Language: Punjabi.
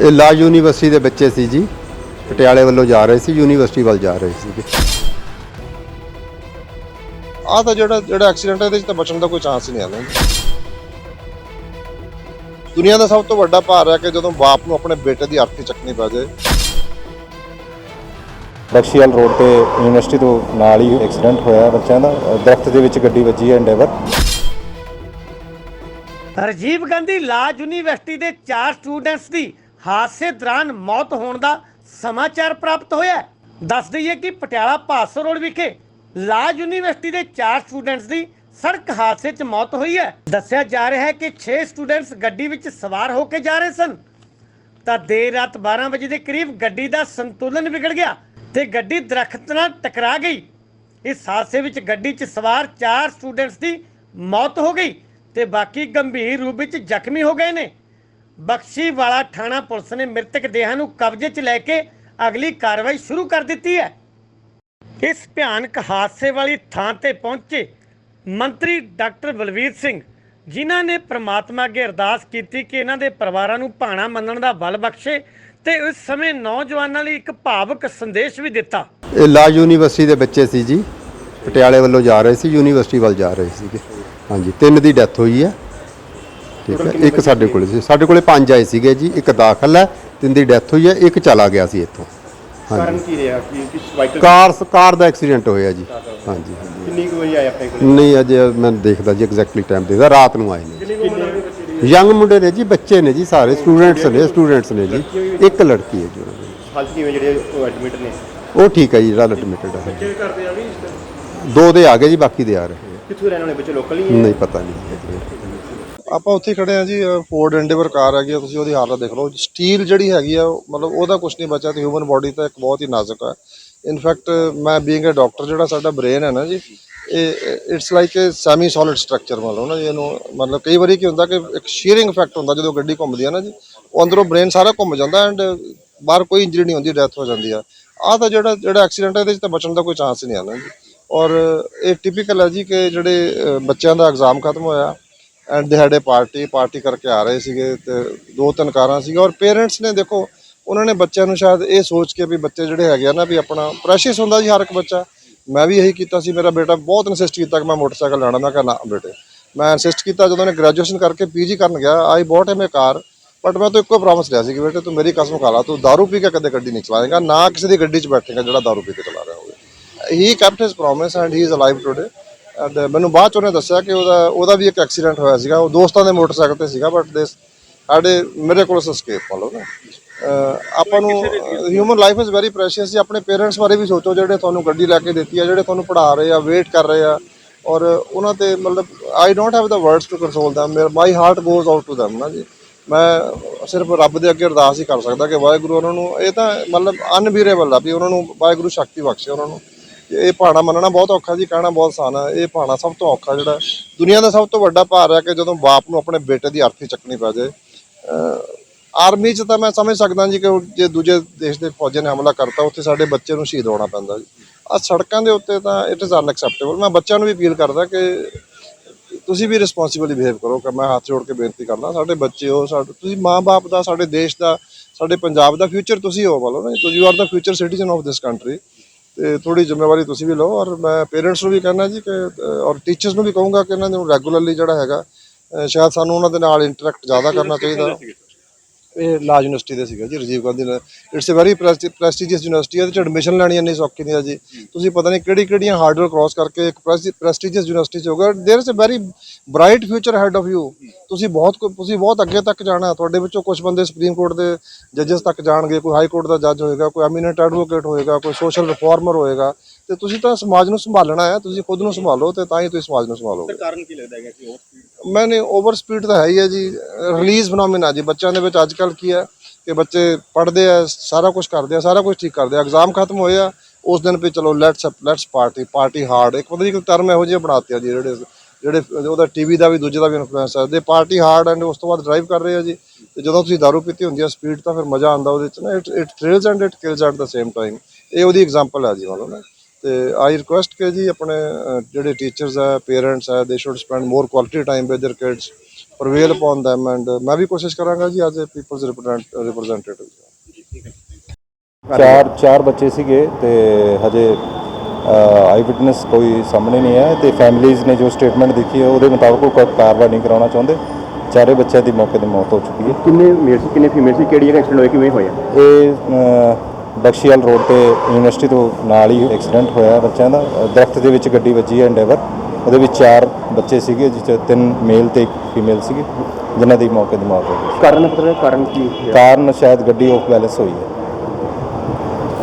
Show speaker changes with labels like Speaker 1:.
Speaker 1: ਇਹ ਲਾ ਯੂਨੀਵਰਸਿਟੀ ਦੇ ਬੱਚੇ ਸੀ ਜੀ। ਪਟਿਆਲੇ ਵੱਲੋਂ ਜਾ ਰਹੇ ਸੀ ਯੂਨੀਵਰਸਿਟੀ ਵੱਲ ਜਾ ਰਹੇ ਸੀਗੇ।
Speaker 2: ਆਹ ਤਾਂ ਜਿਹੜਾ ਜਿਹੜਾ ਐਕਸੀਡੈਂਟ ਹੈ ਇਹਦੇ 'ਚ ਤਾਂ ਬਚਣ ਦਾ ਕੋਈ ਚਾਂਸ ਹੀ ਨਹੀਂ ਆਉਂਦਾ ਦੁਨੀਆ ਦਾ ਸਭ ਤੋਂ ਵੱਡਾ ਭਾਰ ਹੈ ਕਿ ਜਦੋਂ ਬਾਪ ਨੂੰ ਆਪਣੇ ਬੇਟੇ ਦੀ ਅਰਥੀ ਚੱਕਣੀ ਪੈ ਜਾਏ।
Speaker 3: ਬਖਸ਼ੀਵਾਲ ਰੋਡ ਤੇ ਯੂਨੀਵਰਸਿਟੀ ਤੋਂ ਨਾਲ ਹੀ ਐਕਸੀਡੈਂਟ ਹੋਇਆ ਬੱਚਿਆਂ ਦਾ। ਦਰਖਤ ਦੇ ਵਿੱਚ ਗੱਡੀ ਵੱਜੀ ਹੈ ਐਂਡੇਵਰ
Speaker 4: ਰਾਜੀਵ ਗਾਂਧੀ ਲਾ ਯੂਨੀਵਰਸਿਟੀ ਦੇ ਚਾਰ ਸਟੂਡੈਂਟਸ ਦੀ ਹਾਦਸੇ ਦੌਰਾਨ ਮੌਤ ਹੋਣ ਦਾ ਸਮਾਚਾਰ ਪ੍ਰਾਪਤ ਹੋਇਆ ਦੱਸ ਦਈਏ ਕਿ ਪਟਿਆਲਾ ਭਾਸੋ ਰੋਡ ਵਿਖੇ ਲਾ ਯੂਨੀਵਰਸਿਟੀ ਦੇ ਚਾਰ ਸਟੂਡੈਂਟਸ ਦੀ ਸੜਕ ਹਾਦਸੇ 'ਚ ਮੌਤ ਹੋਈ ਹੈ। ਦੱਸਿਆ ਜਾ ਰਿਹਾ ਹੈ ਕਿ 6 ਸਟੂਡੈਂਟਸ ਗੱਡੀ ਵਿੱਚ ਸਵਾਰ ਹੋ ਕੇ ਜਾ ਰਹੇ ਸਨ। ਤਾਂ ਦੇਰ ਰਾਤ 12 ਵਜੇ ਦੇ ਕਰੀਬ ਗੱਡੀ ਦਾ ਸੰਤੁਲਨ ਵਿਗੜ ਗਿਆ ਤੇ ਗੱਡੀ ਦਰਖਤ ਨਾਲ ਟਕਰਾ ਗਈ। ਇਸ ਹਾਦਸੇ ਵਿੱਚ ਗੱਡੀ 'ਚ ਸਵਾਰ 4 ਸਟੂਡੈਂਟਸ ਦੀ ਮੌਤ ਹੋ ਗਈ ਤੇ ਬਾਕੀ ਗੰਭੀਰ ਰੂਪ ਵਿੱਚ ਜ਼ਖਮੀ ਹੋ ਗਏ ਨੇ। ਬਖਸ਼ੀ ਵਾਲਾ ਥਾਣਾ ਪੁਲਿਸ ਨੇ ਮ੍ਰਿਤਕ ਦੇਹਾਂ ਨੂੰ ਕਬਜ਼ੇ 'ਚ ਲੈ ਕੇ ਅਗਲੀ ਕਾਰਵਾਈ ਸ਼ੁਰੂ ਕਰ ਦਿੱਤੀ ਹੈ। ਇਸ ਭਿਆਨਕ ਹਾਦਸੇ ਵਾਲੀ ਥਾਂ ਤੇ ਪਹੁੰਚੇ ਮੰਤਰੀ ਡਾਕਟਰ ਬਲਵੀਰ ਸਿੰਘ ਜਿਨ੍ਹਾਂ ਨੇ ਪ੍ਰਮਾਤਮਾ ਅੱਗੇ ਅਰਦਾਸ ਕੀਤੀ ਕਿ ਇਹਨਾਂ ਦੇ ਪਰਿਵਾਰਾਂ ਨੂੰ ਭਾਣਾ ਮੰਨਣ ਦਾ ਬਲ ਬਖਸ਼ੇ ਤੇ ਉਸ ਸਮੇਂ ਨੌਜਵਾਨਾਂ ਲਈ ਇੱਕ ਭਾਵਕ ਸੰਦੇਸ਼ ਵੀ ਦਿੱਤਾ।
Speaker 1: ਇਹ ਲਾ ਯੂਨੀਵਰਸਿਟੀ ਦੇ ਬੱਚੇ ਸੀ ਜੀ। ਪਟਿਆਲੇ ਵੱਲੋਂ ਜਾ ਰਹੇ ਸੀ, ਯੂਨੀਵਰਸਿਟੀ ਵੱਲ ਜਾ ਰਹੇ ਸੀਗੇ। ਹਾਂਜੀ, ਤਿੰਨ ਦੀ ਡੈਥ ਹੋਈ ਹੈ। ਠੀਕ ਹੈ ਇੱਕ ਸਾਡੇ ਕੋਲੇ ਸੀ। ਸਾਡੇ ਕੋਲੇ ਪੰਜ ਆਏ ਸੀਗੇ ਜੀ ਇੱਕ ਦਾਖਲ ਹੈ ਤਿੰਨ ਦੀ ਡੈਥ ਹੋਈ ਹੈ ਇੱਕ ਚਲਾ ਗਿਆ ਸੀ ਇੱਥੋਂ।
Speaker 3: ਕਾਰਨ ਕੀ ਰਿਹਾ? ਕਿ ਕਿਸ ਵਾਹੀਕਲ
Speaker 1: ਕਾਰ ਕਾਰ ਦਾ ਐਕਸੀਡੈਂਟ ਹੋਇਆ ਜੀ। ਹਾਂਜੀ
Speaker 3: ਕਿੰਨੀ ਕੁ ਵਜੇ ਆਇਆ ਆਪਣੇ ਕੋਲ?
Speaker 1: ਨਹੀਂ ਅਜੇ ਮੈਂ ਦੇਖਦਾ ਜੀ ਐਗਜ਼ੈਕਟਲੀ ਟਾਈਮ ਦੇਖਦਾ ਰਾਤ ਨੂੰ ਆਏ ਨੇ ਯੰਗ ਮੁੰਡੇ ਨੇ ਜੀ ਬੱਚੇ ਨੇ ਜੀ ਸਾਰੇ ਸਟੂਡੈਂਟਸ ਨੇ ਸਟੂਡੈਂਟਸ ਨੇ ਜੀ। ਇੱਕ ਲੜਕੀ ਹੈ ਜੀ। ਉਹਨਾਂ ਦੀ
Speaker 3: ਹਾਲਤ ਕਿਵੇਂ ਜਿਹੜੇ ਉਹ ਐਡਮਿਟ ਨੇ?
Speaker 1: ਉਹ ਠੀਕ ਹੈ ਜੀ ਜਿਹੜਾ ਐਡਮਿਟਡ ਹੈ।
Speaker 3: ਕਰਦੇ ਆ ਵੀ
Speaker 1: ਦੋ ਦੇ ਆ ਗਏ ਜੀ ਬਾਕੀ ਦੇ ਆ ਰਹੇ।
Speaker 3: ਕਿੱਥੋਂ ਰਹਿਣ ਵਾਲੇ ਬੱਚੇ? ਲੋਕਲ ਹੀ?
Speaker 1: ਨਹੀਂ ਪਤਾ ਨਹੀਂ।
Speaker 2: ਆਪਾਂ ਉੱਥੇ ਹੀ ਖੜੇ ਆ ਜੀ ਫੋਰਡ ਐਂਡੇਵਰ ਕਾਰ ਹੈਗੀ ਆ, ਤੁਸੀਂ ਉਹਦੀ ਹਾਲਤ ਦੇਖ ਲਓ। ਸਟੀਲ ਜਿਹੜੀ ਹੈਗੀ ਆ, ਮਤਲਬ ਉਹਦਾ ਕੁਝ ਨਹੀਂ ਬਚਿਆ ਤੇ ਹਿਊਮਨ ਬਾਡੀ ਤਾਂ ਇੱਕ ਬਹੁਤ ਹੀ ਨਾਜ਼ੁਕ ਹੈ ਇਨਫੈਕਟ ਮੈਂ ਬੀਇੰਗ ਅ ਡਾਕਟਰ ਜਿਹੜਾ ਸਾਡਾ ਬ੍ਰੇਨ ਹੈ ਨਾ ਜੀ, ਇਹ it's like a semi solid structure ਮਤਲਬ ਨਾ ਜੀ, ਇਹਨੂੰ ਮਤਲਬ ਕਈ ਵਾਰੀ ਕੀ ਹੁੰਦਾ ਕਿ ਇੱਕ ਸ਼ੀਅਰਿੰਗ ਇਫੈਕਟ ਹੁੰਦਾ ਜਦੋਂ ਗੱਡੀ ਘੁੰਮਦੀ ਹੈ ਨਾ ਜੀ, ਉਹ ਅੰਦਰੋਂ ਬ੍ਰੇਨ ਸਾਰਾ ਘੁੰਮ ਜਾਂਦਾ ਐਂਡ ਬਾਹਰ ਕੋਈ ਇੰਜਰੀ ਨਹੀਂ ਹੁੰਦੀ ਡੈਥ ਹੋ ਜਾਂਦੀ ਆ। ਆਹ ਤਾਂ ਜਿਹੜਾ ਜਿਹੜਾ ਐਕਸੀਡੈਂਟ ਹੈ ਇਹਦੇ 'ਚ ਤਾਂ ਬਚਣ ਦਾ ਕੋਈ ਚਾਂਸ ਹੀ ਨਹੀਂ ਆਉਂਦਾ ਜੀ। ਔਰ ਇਹ ਟਿਪੀਕਲ ਹੈ ਜੀ ਕਿ ਜਿਹੜੇ ਬੱਚਿਆਂ ਦਾ ਐਗਜ਼ਾਮ ਖਤਮ ਹੋਇਆ ਐਂਡ ਦੇ ਹੈਡ ਏ ਪਾਰਟੀ ਪਾਰਟੀ ਕਰਕੇ ਆ ਰਹੇ ਸੀਗੇ ਤੇ ਦੋ ਤਿੰਨ ਕਾਰਾਂ ਸੀਗਾ ਔਰ ਪੇਰੈਂਟਸ ਨੇ ਦੇਖੋ ਉਹਨਾਂ ਨੇ ਬੱਚਿਆਂ ਨੂੰ ਸ਼ਾਇਦ ਇਹ ਸੋਚ ਕੇ ਵੀ ਬੱਚੇ ਜਿਹੜੇ ਹੈਗੇ ਆ ਨਾ ਵੀ ਆਪਣਾ ਪ੍ਰੈਸ਼ੀਅਸ ਹੁੰਦਾ ਜੀ ਹਰ ਇੱਕ ਬੱਚਾ ਮੈਂ ਵੀ ਇਹੀ ਕੀਤਾ ਸੀ ਮੇਰਾ ਬੇਟਾ ਬਹੁਤ ਇਨਸਿਸਟ ਕੀਤਾ ਕਿ ਮੈਂ ਮੋਟਰਸਾਈਕਲ ਲੈਣਾ ਮੈਂ ਕਿਹਾ ਨਾ ਬੇਟੇ ਮੈਂ ਇਨਸਿਸਟ ਕੀਤਾ ਜਦੋਂ ਉਹਨੇ ਗ੍ਰੈਜੂਏਸ਼ਨ ਕਰਕੇ ਪੀਜੀ ਕਰਨ ਗਿਆ I bought him A car but ਮੈਂ ਤਾਂ ਇੱਕੋ ਪ੍ਰੋਮਿਸ ਲਿਆ ਸੀ ਕਿ ਬੇਟੇ ਤੂੰ ਮੇਰੀ ਕਸਮ ਖਾ ਲਾ ਤੂੰ दारू ਪੀ ਕੇ ਕਦੇ ਗੱਡੀ ਨਹੀਂ ਚਲਾਏਗਾ ਨਾ ਕਿਸੇ ਦੀ ਗੱਡੀ 'ਚ ਬੈਠੇਗਾ ਜਿਹੜਾ दारू ਪੀ ਕੇ ਚਲਾ ਰਿਹਾ ਹੋਵੇ he kept his promise and he is alive today and uh, ਮੈਨੂੰ ਬਾਅਦ ਚ ਉਹਨੇ ਦੱਸਿਆ ਕਿ ਉਹਦਾ ਉਹਦਾ ਵੀ ਇੱਕ ਐਕਸੀਡੈਂਟ ਹੋਇਆ ਸੀਗਾ। ਉਹ ਦੋਸਤਾਂ ਦੇ ਮੋਟਰਸਾਈਕਲ ਤੇ ਸੀਗਾ ਬਟ ਦੇ ਸਾਡੇ, ਮੇਰੇ ਕੋਲ ਸਕੇਪ ਪਾ ਨਾ। ਆਪਾਂ ਨੂੰ human life is very precious ਜੀ। ਆਪਣੇ ਪੇਰੈਂਟਸ ਬਾਰੇ ਵੀ ਸੋਚੋ, ਜਿਹੜੇ ਤੁਹਾਨੂੰ ਗੱਡੀ ਲੈ ਕੇ ਦਿੱਤੀ ਆ, ਜਿਹੜੇ ਤੁਹਾਨੂੰ ਪੜ੍ਹਾ ਰਹੇ ਆ ਵੇਟ ਕਰ ਰਹੇ ਆ। ਔਰ ਉਹਨਾਂ ਤੇ ਮਤਲਬ I don't have the words to console them ਮੇਰਾ my heart goes out to them ਨਾ ਜੀ। ਮੈਂ ਸਿਰਫ ਰੱਬ ਦੇ ਅੱਗੇ ਅਰਦਾਸ ਹੀ ਕਰ ਸਕਦਾ ਕਿ ਵਾਹਿਗੁਰੂ ਉਹਨਾਂ ਨੂੰ, ਇਹ ਤਾਂ ਮਤਲਬ ਅਨਬੀਰੇਬਲ ਆ ਵੀ ਉਹਨਾਂ ਨੂੰ ਵਾਹਿਗੁਰੂ ਸ਼ਕਤੀ ਬਖਸ਼ੇ ਉਹਨਾਂ ਨੂੰ। ਇਹ ਭਾਣਾ ਮੰਨਣਾ ਬਹੁਤ ਔਖਾ ਜੀ, ਕਹਿਣਾ ਬਹੁਤ ਆਸਾਨ ਹੈ ਇਹ ਭਾਣਾ ਸਭ ਤੋਂ ਔਖਾ ਜਿਹੜਾ, ਦੁਨੀਆ ਦਾ ਸਭ ਤੋਂ ਵੱਡਾ ਭਾਰ ਹੈ ਕਿ ਜਦੋਂ ਬਾਪ ਨੂੰ ਆਪਣੇ ਬੇਟੇ ਦੀ ਅਰਥੀ ਚੱਕਣੀ ਪੈ ਜਾਏ। ਆਰਮੀ 'ਚ ਤਾਂ ਮੈਂ ਸਮਝ ਸਕਦਾ ਜੀ ਕਿ ਜੇ ਦੂਜੇ ਦੇਸ਼ ਦੇ ਫੌਜਾਂ ਨੇ ਹਮਲਾ ਕਰਤਾ, ਉੱਥੇ ਸਾਡੇ ਬੱਚੇ ਨੂੰ ਸ਼ਹੀਦ ਹੋਣਾ ਪੈਂਦਾ ਜੀ। ਆ ਸੜਕਾਂ ਦੇ ਉੱਤੇ ਤਾਂ ਇਟ ਇਜ਼ ਅਨਐਕਸੈਪਟੇਬਲ ਮੈਂ ਬੱਚਿਆਂ ਨੂੰ ਵੀ ਅਪੀਲ ਕਰਦਾ ਕਿ ਤੁਸੀਂ ਵੀ ਰਿਸਪੌਂਸਿਬਲੀ ਬਿਹੇਵ ਕਰੋ, ਕਿ ਮੈਂ ਹੱਥ ਜੋੜ ਕੇ ਬੇਨਤੀ ਕਰਦਾ, ਸਾਡੇ ਬੱਚੇ ਹੋ, ਸਾਡੇ ਤੁਸੀਂ ਮਾਂ-ਬਾਪ ਦਾ, ਸਾਡੇ ਦੇਸ਼ ਦਾ, ਸਾਡੇ ਪੰਜਾਬ ਦਾ ਫਿਊਚਰ ਤੁਸੀਂ ਹੋ ਬੋਲੋ ਨਾ you are the future citizen of this country ਤੇ ਥੋੜੀ ਜ਼ਿੰਮੇਵਾਰੀ ਤੁਸੀਂ ਵੀ ਲਓ ਔਰ ਮੈਂ ਪੇਰੈਂਟਸ ਨੂੰ ਵੀ ਕਹਿਣਾ ਜੀ ਕਿ ਔਰ ਟੀਚਰਸ ਨੂੰ ਵੀ ਕਹੂੰਗਾ ਕਿ ਇਹਨਾਂ ਨੂੰ ਰੈਗੂਲਰਲੀ ਜਿਹੜਾ ਹੈਗਾ ਸ਼ਾਇਦ ਸਾਨੂੰ ਉਹਨਾਂ ਦੇ ਨਾਲ ਇੰਟਰੈਕਟ ਜ਼ਿਆਦਾ ਕਰਨਾ ਚਾਹੀਦਾ। ਇਹ ਲਾ ਯੂਨੀਵਰਸਿਟੀ ਦੇ ਸੀਗਾ ਜੀ Rajiv Gandhi it's a very prestigious university ਇਹਦੇ ਚ ਐਡਮਿਸ਼ਨ ਲੈਣੀ ਇੰਨੀ ਸੌਖੀ ਨਹੀਂ ਹੈ ਜੀ ਤੁਸੀਂ ਪਤਾ ਨਹੀਂ ਕਿਹੜੀ ਕਿਹੜੀਆਂ ਹਾਰਡਲ ਕ੍ਰਾਸ ਕਰਕੇ ਇੱਕ ਪ੍ਰੈਸਟੀਜੀਅਸ ਯੂਨੀਵਰਸਿਟੀ ਚ ਹੋਗਾ there is a very bright future ahead of you ਤੁਸੀਂ ਬਹੁਤ ਕੁ- ਤੁਸੀਂ ਬਹੁਤ ਅੱਗੇ ਤੱਕ ਜਾਣਾ ਤੁਹਾਡੇ ਵਿੱਚੋਂ ਕੁਝ ਬੰਦੇ ਸੁਪਰੀਮ ਕੋਰਟ ਦੇ ਜੱਜਸ ਤੱਕ ਜਾਣਗੇ ਕੋਈ ਹਾਈ ਕੋਰਟ ਦਾ ਜੱਜ ਹੋਏਗਾ ਕੋਈ ਐਮੀਨੈਂਟ ਐਡਵੋਕੇਟ ਹੋਏਗਾ ਕੋਈ ਸੋਸ਼ਲ ਰਿਫਾਰਮਰ ਹੋਏਗਾ ਤੇ ਤੁਸੀਂ ਤਾਂ ਸਮਾਜ ਨੂੰ ਸੰਭਾਲਣਾ ਹੈ ਤੁਸੀਂ ਖੁਦ ਨੂੰ ਸੰਭਾਲੋ ਤੇ ਤਾਂ ਹੀ ਤੁਸੀਂ ਸਮਾਜ ਨੂੰ ਸੰਭਾਲੋਗੇ।
Speaker 3: ਕਾਰਨ ਕੀ ਲੱਗਦਾ ਹੈ ਕਿ ਉਹ
Speaker 2: ਮੈਨੇ ਓਵਰ ਸਪੀਡ ਤਾਂ ਹੈ ਹੀ ਹੈ ਜੀ। ਰਿਲੀਜ਼ ਫੀਨੋਮੀਨਾ ਜੀ। ਬੱਚਿਆਂ ਦੇ ਵਿੱਚ ਅੱਜ ਕੱਲ ਕੀ ਹੈ ਕਿ ਬੱਚੇ ਪੜ੍ਹਦੇ ਆ ਸਾਰਾ ਕੁਝ ਕਰਦੇ ਆ ਸਾਰਾ ਕੁਝ ਠੀਕ ਕਰਦੇ ਆ। ਐਗਜ਼ਾਮ ਖਤਮ ਹੋਏ ਆ ਉਸ ਦਿਨ ਵੀ ਚਲੋ let's let's party party hard ਇੱਕ ਪਤਾ ਨਹੀਂ ਕੋਈ ਟਰਮ ਇਹੋ ਜਿਹੇ ਬਣਾਤੇ ਆ ਜੀ ਜਿਹੜੇ ਜਿਹੜੇ ਉਹਦਾ ਟੀਵੀ ਦਾ ਵੀ ਦੂਜੇ ਦਾ ਵੀ ਇਨਫਲੂਐਂਸ ਹੈ ਦੇ ਪਾਰਟੀ ਹਾਰਡ ਐਂਡ ਉਸ ਤੋਂ ਬਾਅਦ ਡਰਾਈਵ ਕਰ ਰਹੇ ਆ ਜੀ ਤੇ ਜਦੋਂ ਤੁਸੀਂ ਦਾਰੂ ਪੀਤੀ ਹੁੰਦੀ ਆ ਸਪੀਡ ਤਾਂ ਫਿਰ ਮਜ਼ਾ ਆਉਂਦਾ ਉਹਦੇ ਚ ਨਾ। It it thrills and it kills at the same time ਇਹ ਉਹਦੀ ਐਗਜ਼ਾਮਪਲ ਹੈ ਜੀ ਮੰਨ ਲਓ ਨਾ। ਤੇ ਆਈ ਰਿਕੁਐਸਟ ਕਿ ਜੀ ਆਪਣੇ ਅਹ, ਜਿਹੜੇ ਟੀਚਰਸ ਹੈ ਪੇਰੈਂਟਸ ਹੈ they should spend more quality time with their kids prevail upon them and ਮੈਂ ਵੀ ਕੋਸ਼ਿਸ਼ ਕਰਾਂਗਾ ਜੀ ਐਜ਼ ਅ ਪੀਪਲਸ ਰਿਪਰੈਜ਼ੈਂਟੇਟਿਵ
Speaker 3: ਚਾਰ ਚਾਰ ਬੱਚੇ ਸੀਗੇ ਤੇ ਹਜੇ ਆਈ ਵਿਟਨੈਸ ਕੋਈ ਸਾਹਮਣੇ ਨਹੀਂ ਹੈ ਤੇ ਫੈਮਿਲੀਜ਼ ਨੇ ਜੋ ਸਟੇਟਮੈਂਟ ਦਿੱਤੀ ਹੈ ਉਹਦੇ ਮੁਤਾਬਕ ਉਹ ਕੋਈ ਕਾਰਵਾਈ ਨਹੀਂ ਕਰਾਉਣਾ ਚਾਹੁੰਦੇ ਚਾਰੇ ਬੱਚਿਆਂ ਦੀ ਮੌਕੇ ਤੇ ਮੌਤ ਹੋ ਚੁੱਕੀ ਹੈ
Speaker 5: ਕਿੰਨੇ ਮੇਲ ਸੀ ਕਿੰਨੇ ਫੀਮੇਲ ਸੀ ਕਿਹੜੀ ਜਗ੍ਹਾ ਐਕਸੀਡੈਂਟ ਹੋਇਆ ਕਿਵੇਂ ਹੋਇਆ
Speaker 3: ਇਹ ਅ, ਬਖਸ਼ੀਵਾਲ ਰੋਡ ਤੇ ਯੂਨੀਵਰਸਿਟੀ ਤੋਂ ਨਾਲ ਹੀ ਐਕਸੀਡੈਂਟ ਹੋਇਆ ਬੱਚਿਆਂ ਦਾ। ਦਰਖਤ ਦੇ ਵਿੱਚ ਗੱਡੀ ਵੱਜੀ ਹੈ ਐਂਡੇਵਰ ਉਹਦੇ ਵਿੱਚ ਚਾਰ ਬੱਚੇ ਸੀਗੇ ਜਿਸ 'ਚ ਤਿੰਨ ਮੇਲ ਤੇ ਇੱਕ ਫੀਮੇਲ ਸੀਗੀ ਜਿਨ੍ਹਾਂ ਦੀ ਮੌਕੇ ਤੇ ਮੌਤ ਹੋ ਗਈ।
Speaker 5: ਕਾਰਨ ਪਤਾ ਕਾਰਨ ਕੀ
Speaker 3: ਕਾਰਨ ਸ਼ਾਇਦ ਗੱਡੀ ਆਫ ਬੈਲੈਂਸ ਹੋਈ ਹੈ।